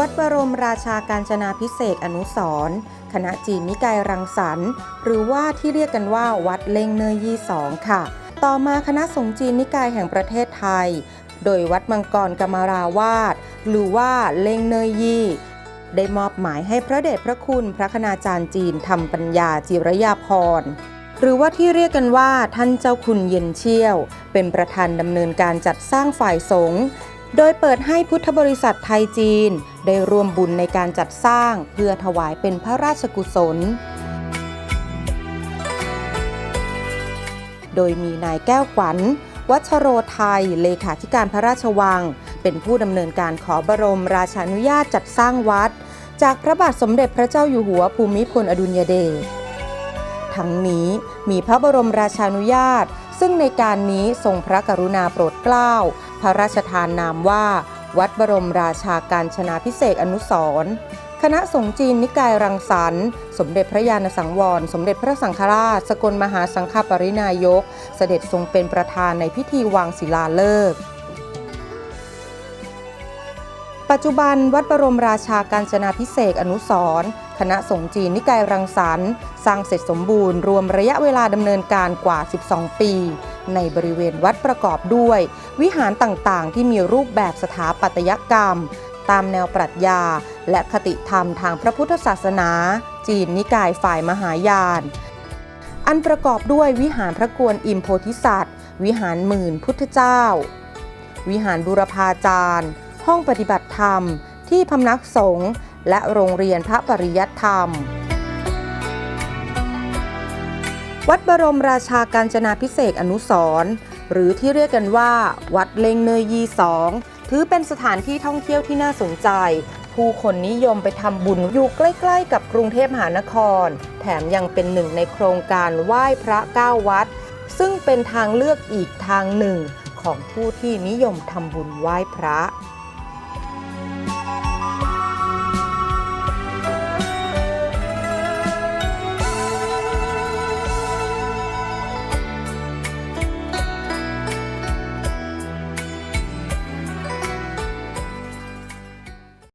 วัดบรมราชาการจนาพิเศษอนุสรณ์คณะจีนนิกายรังสรรค์ หรือว่าที่เรียกกันว่าวัดเล่งเนยยี่สองค่ะ ต่อมาคณะสงฆ์จีนนิกายแห่งประเทศไทย โดยวัดมังกรกมาราวาสหรือว่าเล่งเนยยี่ได้มอบหมายให้พระเดชพระคุณพระคณาจารย์จีนทำปัญญาจิรยาพรหรือว่าที่เรียกกันว่าท่านเจ้าคุณเย็นเชี่ยว เป็นประธานดำเนินการจัดสร้างฝ่ายสงฆ์ โดยเปิดให้พุทธบริษัทไทยจีน ได้ร่วมบุญในการจัดสร้างเพื่อถวายเป็นพระราชกุศล โดยมีนายแก้วขวัญ วัชโรไทย เลขาธิการพระราชวัง เป็นผู้ดำเนินการขอบรมราชานุญาตจัดสร้างวัด จากพระบาทสมเด็จพระเจ้าอยู่หัวภูมิพลอดุลยเดชทั้งนี้มีพระบรมราชานุญาต ซึ่งในการนี้ทรงพระกรุณาโปรดเกล้า พระราชทานนามว่า วัดบรมราชาการชนาพิเศษอนุสรณ์คณะสงฆ์จีนนิกายรังสรรค์สมเด็จพระญาณสังวร สมเด็จพระสังฆราช สกลมหาสังฆปรินายก เสด็จทรงเป็นประธานในพิธีวางศิลาฤกษ์ ปัจจุบันวัดบรมราชาการจนาพิเศษอนุสร์คณะสงฆ์จีนนิกายรังสรรค์สร้างเสร็จสมบูรณ์รวมระยะเวลาดำเนินการกว่า 12 ปี ในบริเวณวัดประกอบด้วย วิหารต่างๆ ที่มีรูปแบบสถาปัตยกรรม ตามแนวปรัชญา และคติธรรมทางพระพุทธศาสนา จีนนิกายฝ่ายมหายาน อันประกอบด้วยวิหารพระกวนอิมโพธิสัตว์ วิหารหมื่นพุทธเจ้า วิหารบุรพาจารย์ ห้องปฏิบัติธรรม ที่พำนักสงฆ์และโรงเรียนพระปริยัติธรรม วัดบรมราชาการจนาพิเศษอนุสร์หรือที่เรียกกันว่า วัดเลงเนยยีสองถือเป็นสถานที่ท่องเที่ยวที่น่าสนใจ ผู้คนนิยมไปทำบุญอยู่ใกล้ๆ กับกรุงเทพมหานคร แถมยังเป็นหนึ่งในโครงการไหว้พระเก้าวัด ซึ่งเป็นทางเลือกอีกทางหนึ่งของผู้ที่นิยมทำบุญไหว้พระ